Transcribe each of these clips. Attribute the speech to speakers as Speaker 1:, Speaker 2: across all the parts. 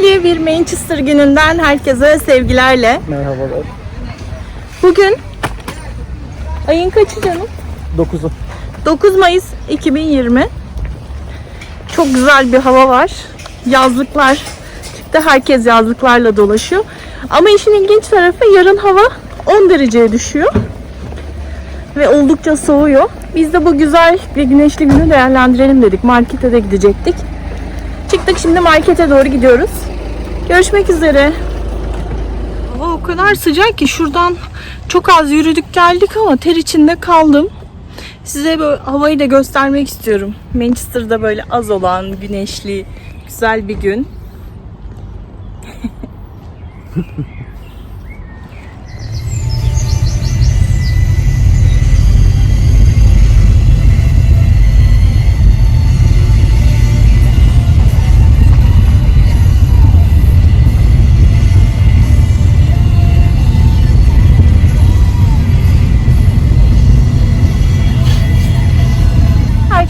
Speaker 1: Güneşli bir Manchester gününden herkese sevgilerle.
Speaker 2: Merhabalar.
Speaker 1: Bugün ayın kaçı canım?
Speaker 2: 9'u.
Speaker 1: 9 Mayıs 2020. Çok güzel bir hava var. Yazlıklar çıktı. Herkes yazlıklarla dolaşıyor. Ama işin ilginç tarafı yarın hava 10 dereceye düşüyor. Ve oldukça soğuyor. Biz de bu güzel ve güneşli günü değerlendirelim dedik. Markete de gidecektik. Çıktık şimdi markete doğru gidiyoruz. Görüşmek üzere. Hava o kadar sıcak ki şuradan çok az yürüdük geldik ama ter içinde kaldım. Size böyle havayı da göstermek istiyorum. Manchester'da böyle az olan güneşli güzel bir gün.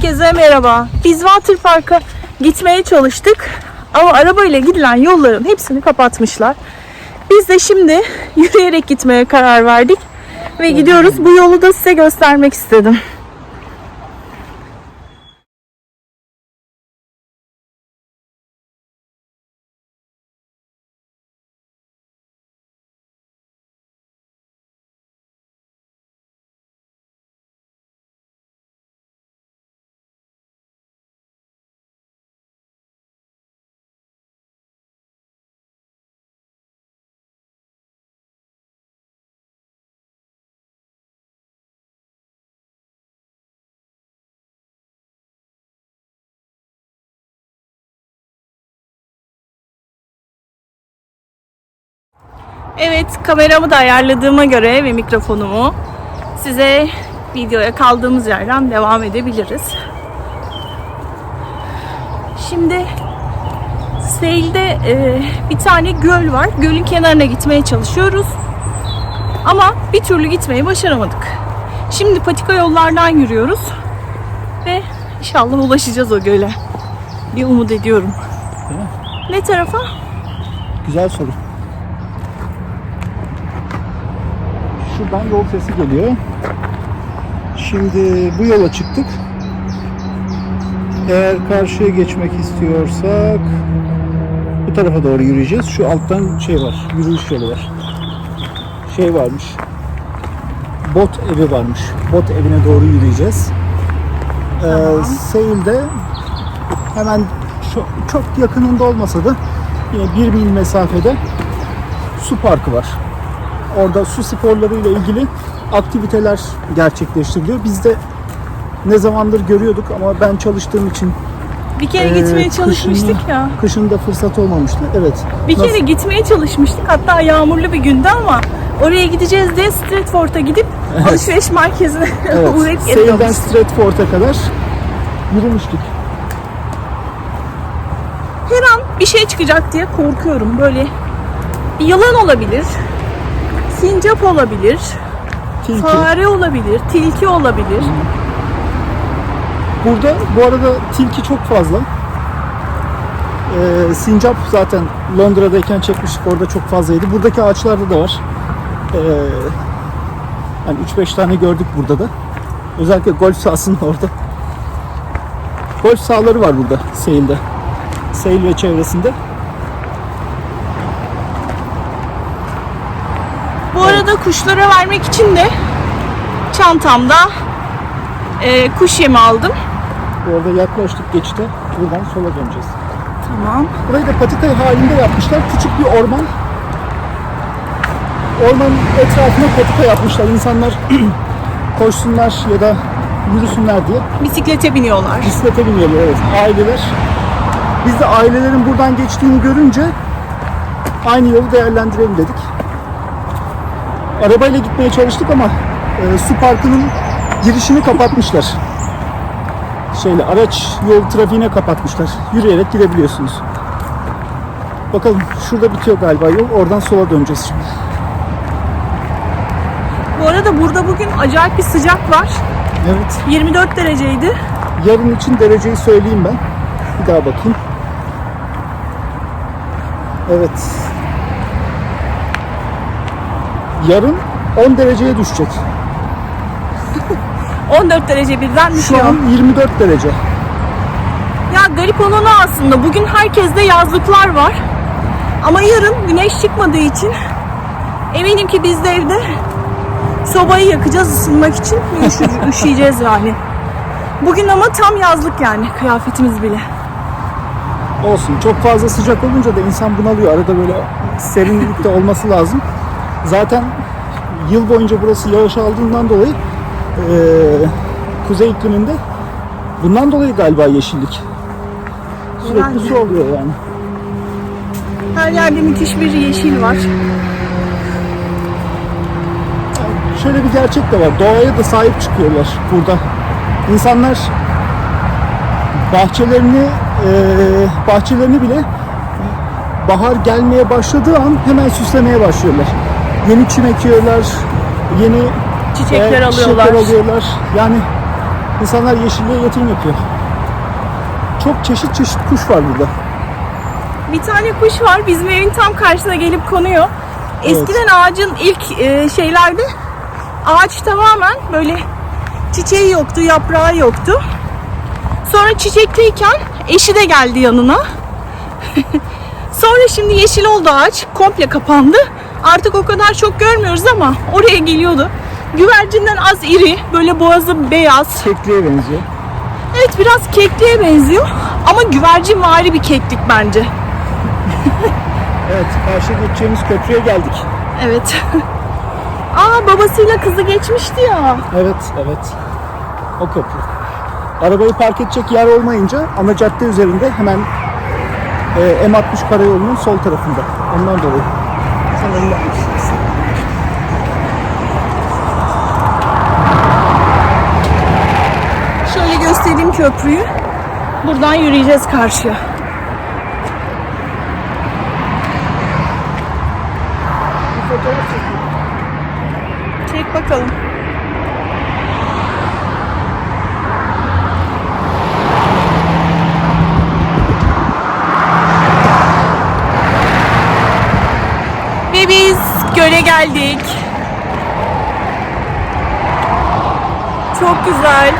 Speaker 1: Herkese merhaba. Biz Water Park'a gitmeye çalıştık. Ama arabayla gidilen yolların hepsini kapatmışlar. Biz de şimdi yürüyerek gitmeye karar verdik. Ve gidiyoruz. Bu yolu da size göstermek istedim. Evet, kameramı da ayarladığıma göre ve mikrofonumu size videoya kaldığımız yerden devam edebiliriz. Şimdi Sale'de e, bir tane göl var. Gölün kenarına gitmeye çalışıyoruz. Ama bir türlü gitmeyi başaramadık. Şimdi patika yollardan yürüyoruz. Ve inşallah ulaşacağız o göle. Bir umut ediyorum. Ne tarafa?
Speaker 2: Güzel soru. Şuradan yol sesi geliyor. Şimdi bu yola çıktık. Eğer karşıya geçmek istiyorsak bu tarafa doğru yürüyeceğiz. Şu alttan şey var, yürüyüş yolu var. Şey varmış. Bot evi varmış. Bot evine doğru yürüyeceğiz. Ee, Seyil'de hemen çok, çok yakınında olmasa da yine bir mil mesafede su parkı var. Orada su sporlarıyla ilgili aktiviteler gerçekleştiriliyor. Biz de ne zamandır görüyorduk ama ben çalıştığım için
Speaker 1: Bir kere
Speaker 2: Ee,
Speaker 1: gitmeye çalışmıştık
Speaker 2: kışın-
Speaker 1: ya.
Speaker 2: kışında fırsat olmamıştı. Evet.
Speaker 1: Bir
Speaker 2: Nasıl-
Speaker 1: kere gitmeye çalışmıştık. Hatta yağmurlu bir gündü ama oraya gideceğiz diye Stratford'a gidip alışveriş merkezine
Speaker 2: Evet.
Speaker 1: uğrayıp geri.
Speaker 2: Stratford'a kadar yürümüştük.
Speaker 1: Her an bir şey çıkacak diye korkuyorum. Böyle bir yılan olabilir. Sincap olabilir.
Speaker 2: Tilki.
Speaker 1: Fare olabilir. Tilki olabilir.
Speaker 2: Burada bu arada tilki çok fazla. Ee, sincap zaten Londra'dayken çekmiştik orada çok fazlaydı. Buradaki ağaçlarda da var. Ee, yani 3-5 tane gördük burada da. Özellikle golf sahasının orada. Golf sahaları var burada Sale'de. Sale ve çevresinde.
Speaker 1: Bu arada kuşlara vermek için de çantamda e, kuş yemi aldım.
Speaker 2: Bu arada yaklaştık geçite. Buradan sola döneceğiz.
Speaker 1: Tamam.
Speaker 2: Burayı da patika halinde yapmışlar. Küçük bir orman. Ormanın etrafına patika yapmışlar. İnsanlar koşsunlar ya da yürüsünler diye.
Speaker 1: Bisiklete biniyorlar.
Speaker 2: Bisiklete biniyorlar evet. Aileler. Biz de ailelerin buradan geçtiğini görünce aynı yolu değerlendirelim dedik. Arabayla gitmeye çalıştık ama e, su parkının girişini kapatmışlar. Şeyle araç yol trafiğine kapatmışlar. Yürüyerek gidebiliyorsunuz. Bakalım şurada bitiyor galiba yol. Oradan sola döneceğiz şimdi.
Speaker 1: Bu arada burada bugün acayip bir sıcak var.
Speaker 2: Evet.
Speaker 1: 24 dereceydi.
Speaker 2: Yarın için dereceyi söyleyeyim ben. Bir daha bakayım. Evet. Yarın 10 dereceye düşecek.
Speaker 1: 14 derece birden
Speaker 2: Şu
Speaker 1: düşüyor.
Speaker 2: an 24 derece.
Speaker 1: Ya garip olanı aslında bugün herkeste yazlıklar var. Ama yarın güneş çıkmadığı için eminim ki biz de evde sobayı yakacağız ısınmak için üşüyeceğiz yani. Bugün ama tam yazlık yani kıyafetimiz bile.
Speaker 2: Olsun. Çok fazla sıcak olunca da insan bunalıyor. Arada böyle serinlikte olması lazım. Zaten yıl boyunca burası yağış aldığından dolayı eee, kuzey ikliminde bundan dolayı galiba yeşillik. Sürekli
Speaker 1: Herhalde.
Speaker 2: su oluyor yani.
Speaker 1: Her yerde müthiş bir yeşil var.
Speaker 2: Şöyle bir gerçek de var. Doğaya da sahip çıkıyorlar burada. İnsanlar bahçelerini eee, bahçelerini bile bahar gelmeye başladığı an hemen süslemeye başlıyorlar. Yeni çim ekiyorlar, yeni
Speaker 1: Çiçekler
Speaker 2: e,
Speaker 1: alıyorlar.
Speaker 2: çiçekler alıyorlar. Yani insanlar yeşilliğe yatırım yapıyor. Çok çeşit çeşit kuş var burada.
Speaker 1: Bir tane kuş var bizim evin tam karşısına gelip konuyor. Eskiden ağacın ilk e, şeylerde ağaç tamamen böyle çiçeği yoktu, yaprağı yoktu. Sonra çiçekteyken eşi de geldi yanına. Sonra şimdi yeşil oldu ağaç, komple kapandı. Artık o kadar çok görmüyoruz ama oraya geliyordu. Güvercinden az iri, böyle boğazı beyaz.
Speaker 2: Kekliğe benziyor.
Speaker 1: Evet biraz kekliğe benziyor ama güvercin vari bir keklik bence.
Speaker 2: Evet, karşıya geçeceğimiz köprüye geldik.
Speaker 1: Evet. Aa babasıyla kızı geçmişti ya.
Speaker 2: Evet, evet. O köprü. Arabayı park edecek yer olmayınca ana cadde üzerinde hemen e, M60 karayolunun sol tarafında. Ondan dolayı. Geçeceksin.
Speaker 1: Şöyle göstereyim köprüyü. Buradan yürüyeceğiz karşıya.
Speaker 2: Bir fotoğraf çekeyim.
Speaker 1: Çek bakalım. Ve biz göle geldik. Çok güzel.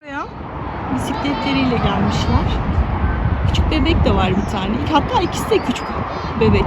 Speaker 1: Buraya bisikletleriyle gelmişler. Bebek de var bir tane. Hatta ikisi de küçük bebek.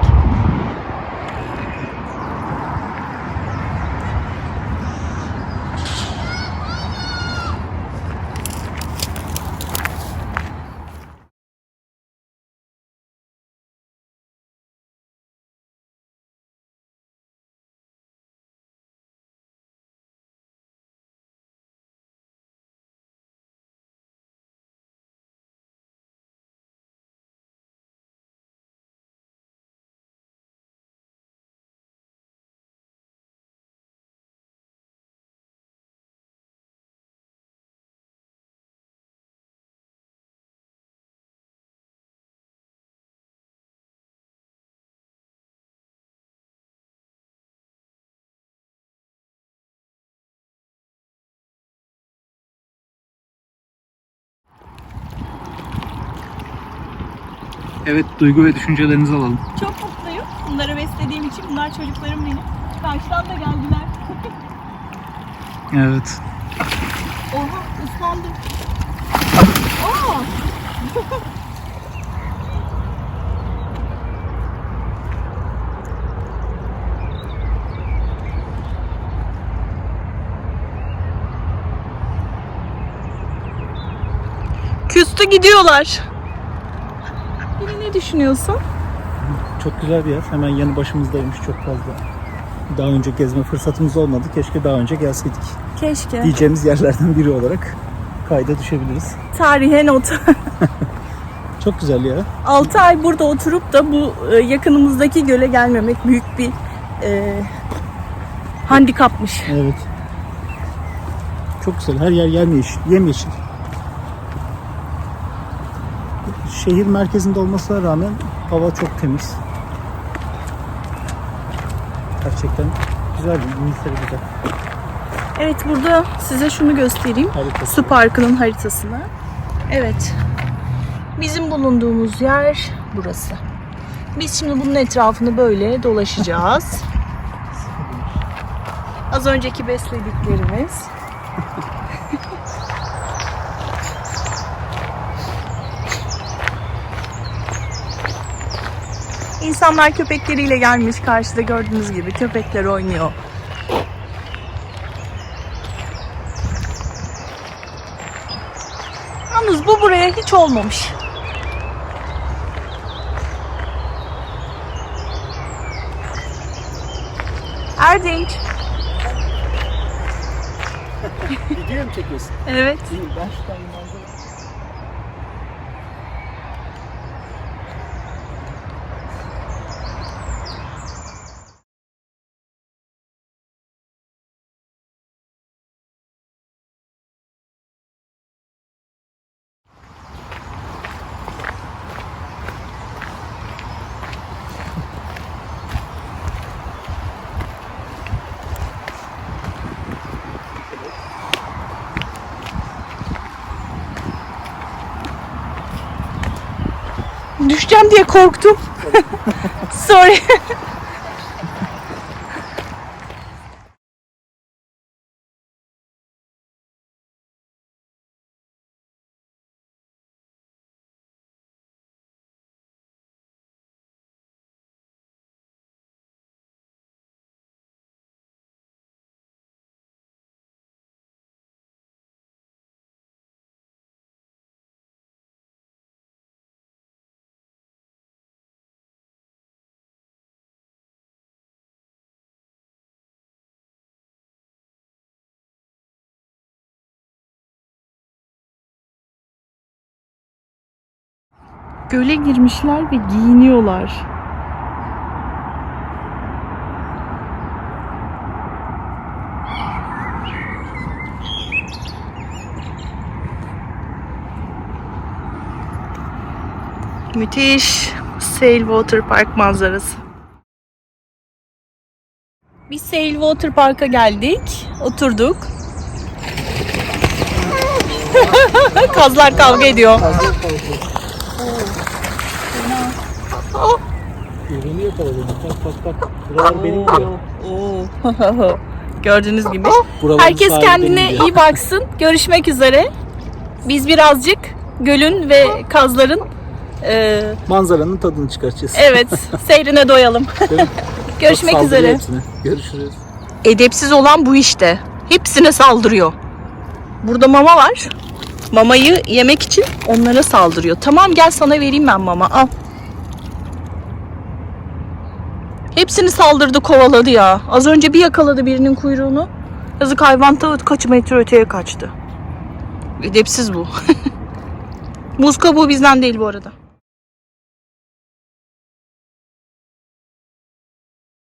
Speaker 2: Evet, duygu ve düşüncelerinizi alalım.
Speaker 1: Çok mutluyum. Bunları beslediğim için. Bunlar çocuklarım benim. Karşıdan da geldiler.
Speaker 2: Evet.
Speaker 1: Oha ıslandım. Aa! Küstü gidiyorlar. Ne düşünüyorsun?
Speaker 2: Çok güzel bir yer. Hemen yanı başımızdaymış çok fazla. Daha önce gezme fırsatımız olmadı. Keşke daha önce gelseydik.
Speaker 1: Keşke.
Speaker 2: Diyeceğimiz yerlerden biri olarak kayda düşebiliriz.
Speaker 1: Tarihe not.
Speaker 2: Çok güzel ya.
Speaker 1: 6 ay burada oturup da bu e, yakınımızdaki göle gelmemek büyük bir e, handikapmış.
Speaker 2: Evet. Çok güzel. Her yer yemyeşil. Yemyeşil. Şehir merkezinde olmasına rağmen hava çok temiz. Gerçekten güzel bir İngiltere güzel.
Speaker 1: Evet burada size şunu göstereyim.
Speaker 2: Harika.
Speaker 1: Su Parkı'nın haritasını. Evet. Bizim bulunduğumuz yer burası. Biz şimdi bunun etrafını böyle dolaşacağız. Az önceki beslediklerimiz. İnsanlar köpekleriyle gelmiş karşıda gördüğünüz gibi köpekler oynuyor. Yalnız bu buraya hiç olmamış. Erdinç.
Speaker 2: Video mu çekiyorsun?
Speaker 1: Evet.
Speaker 2: Ben şuradan
Speaker 1: Düşeceğim diye korktum. Sorry. Göle girmişler ve giyiniyorlar. Müthiş Sail Water Park manzarası. Biz Sail Water Park'a geldik. Oturduk. Kazlar kavga ediyor.
Speaker 2: Ürünü yakaladım. Bak bak bak. Buralar benim diyor.
Speaker 1: Oo. Gördüğünüz gibi.
Speaker 2: Buraların
Speaker 1: Herkes kendine iyi baksın. Görüşmek üzere. Biz birazcık gölün ve kazların e,
Speaker 2: Manzaranın tadını çıkaracağız.
Speaker 1: evet seyrine doyalım. Görüşmek üzere.
Speaker 2: hepsine. Görüşürüz.
Speaker 1: Edepsiz olan bu işte. Hepsine saldırıyor. Burada mama var. Mamayı yemek için onlara saldırıyor. Tamam gel sana vereyim ben mama. Al. Hepsini saldırdı kovaladı ya. Az önce bir yakaladı birinin kuyruğunu. Yazık hayvan ta kaç metre öteye kaçtı. Edepsiz bu. Muz kabuğu bizden değil bu arada.